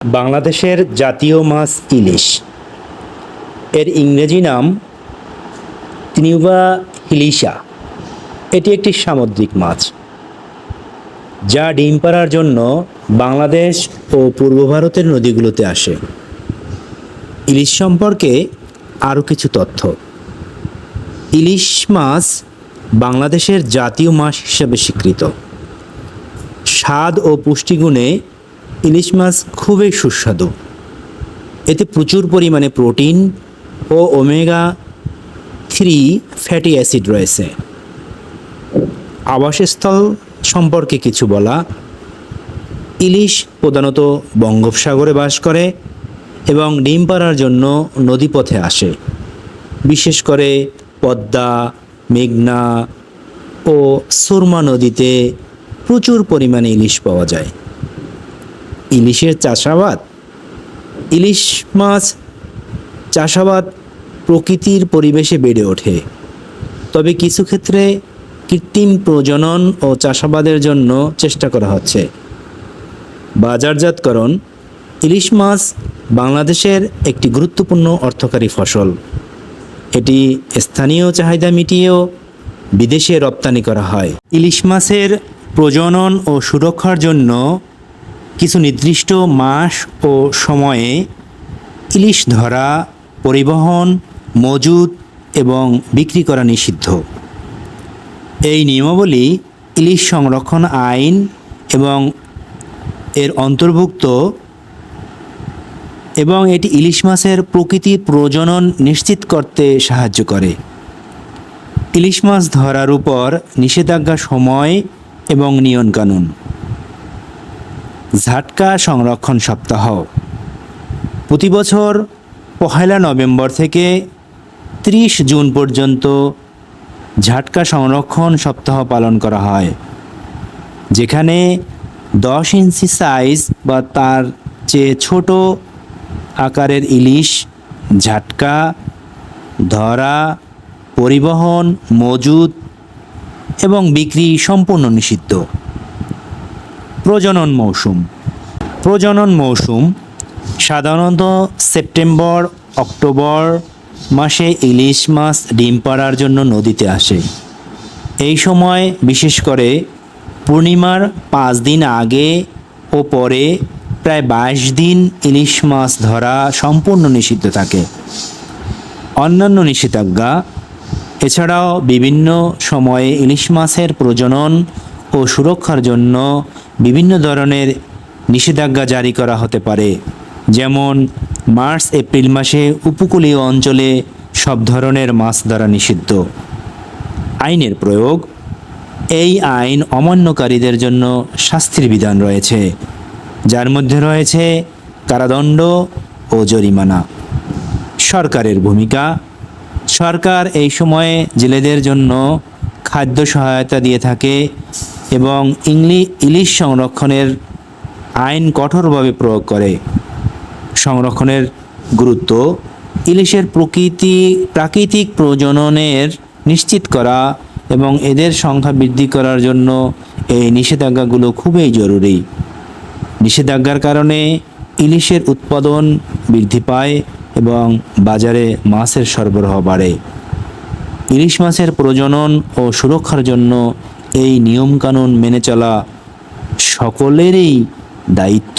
বাংলাদেশের জাতীয় মাছ ইলিশ। এর ইংরেজি নাম তিনিউবা হিলিশা। এটি একটি সামুদ্রিক মাছ, যা ডিম পাড়ার জন্য বাংলাদেশ ও পূর্ব ভারতের নদীগুলোতে আসে। ইলিশ সম্পর্কে আরও কিছু তথ্য। ইলিশ মাছ বাংলাদেশের জাতীয় মাছ হিসেবে স্বীকৃত। স্বাদ ও পুষ্টিগুণে ইলিশ মাছ খুবই সুস্বাদু। এতে প্রচুর পরিমাণে প্রোটিন ও ওমেগা থ্রি ফ্যাটি অ্যাসিড রয়েছে। আবাসস্থল সম্পর্কে কিছু বলা। ইলিশ প্রধানত বঙ্গোপসাগরে বাস করে এবং ডিম পাড়ার জন্য নদীপথে আসে। বিশেষ করে পদ্মা, মেঘনা ও সুরমা নদীতে প্রচুর পরিমাণে ইলিশ পাওয়া যায়। ইলিশের চাষাবাদ। ইলিশ মাছ চাষাবাদ প্রকৃতির পরিবেশে বেড়ে ওঠে। তবে কিছু ক্ষেত্রে কৃত্রিম প্রজনন ও চাষাবাদের জন্য চেষ্টা করা হচ্ছে। বাজারজাতকরণ। ইলিশ মাছ বাংলাদেশের একটি গুরুত্বপূর্ণ অর্থকারী ফসল। এটি স্থানীয় চাহিদা মিটিয়েও বিদেশে রপ্তানি করা হয়। ইলিশ মাছের প্রজনন ও সুরক্ষার জন্য কিছু নির্দিষ্ট মাস ও সময়ে ইলিশ ধরা, পরিবহন, মজুদ এবং বিক্রি করা নিষিদ্ধ। এই নিয়মাবলী ইলিশ সংরক্ষণ আইন এবং এর অন্তর্ভুক্ত এবং এটি ইলিশ মাছের প্রকৃতি প্রজনন নিশ্চিত করতে সাহায্য করে। ইলিশ মাছ ধরার উপর নিষেধাজ্ঞা সময় এবং নিয়মকানুন। ঝাটকা সংরক্ষণ সপ্তাহ। প্রতি বছর পহেলা নভেম্বর থেকে ত্রিশ জুন পর্যন্ত ঝাটকা সংরক্ষণ সপ্তাহ পালন করা হয়, যেখানে দশ ইঞ্চি সাইজ বা তার চেয়ে ছোট আকারের ইলিশ, ঝাটকা, ধরা, পরিবহন মজুদ এবং বিক্রি সম্পূর্ণ নিষিদ্ধ। প্রজনন মৌসুম। প্রজনন মৌসুম সাধারণত সেপ্টেম্বর, অক্টোবর মাসে ইলিশ মাছ ডিম পাড়ার জন্য নদীতে আসে। এই সময় বিশেষ করে পূর্ণিমার পাঁচ দিন আগে ও পরে প্রায় বাইশ দিন ইলিশ মাছ ধরা সম্পূর্ণ নিষিদ্ধ থাকে। অন্যান্য নিষেধাজ্ঞা, এছাড়াও বিভিন্ন সময়ে ইলিশ মাছের প্রজনন ও সুরক্ষার জন্য বিভিন্ন ধরনের নিষেধাজ্ঞা জারি করা হতে পারে, যেমন মার্চ, এপ্রিল মাসে উপকূলীয় অঞ্চলে সব ধরনের মাছ ধরা নিষিদ্ধ। আইনের প্রয়োগ, এই আইন অমান্যকারীদের জন্য শাস্তির বিধান রয়েছে, যার মধ্যে রয়েছে কারাদণ্ড ও জরিমানা। সরকারের ভূমিকা, সরকার এই সময়ে জেলেদের জন্য খাদ্য সহায়তা দিয়ে থাকে এবং ইংলি, ইলিশ সংরক্ষণের আইন কঠোরভাবে প্রয়োগ করে। সংরক্ষণের গুরুত্ব ইলিশের প্রকৃতি, প্রাকৃতিক প্রজননের নিশ্চিত করা এবং এদের সংখ্যা বৃদ্ধি করার জন্য এই নিষেধাজ্ঞাগুলো খুবই জরুরি। নিষেধাজ্ঞার কারণে ইলিশের উৎপাদন বৃদ্ধি পায় এবং বাজারে মাছের সরবরাহ বাড়ে। ইলিশ মাছের প্রজনন ও সুরক্ষার জন্য এই নিয়মকানুন মেনে চলা সকলেরই দায়িত্ব।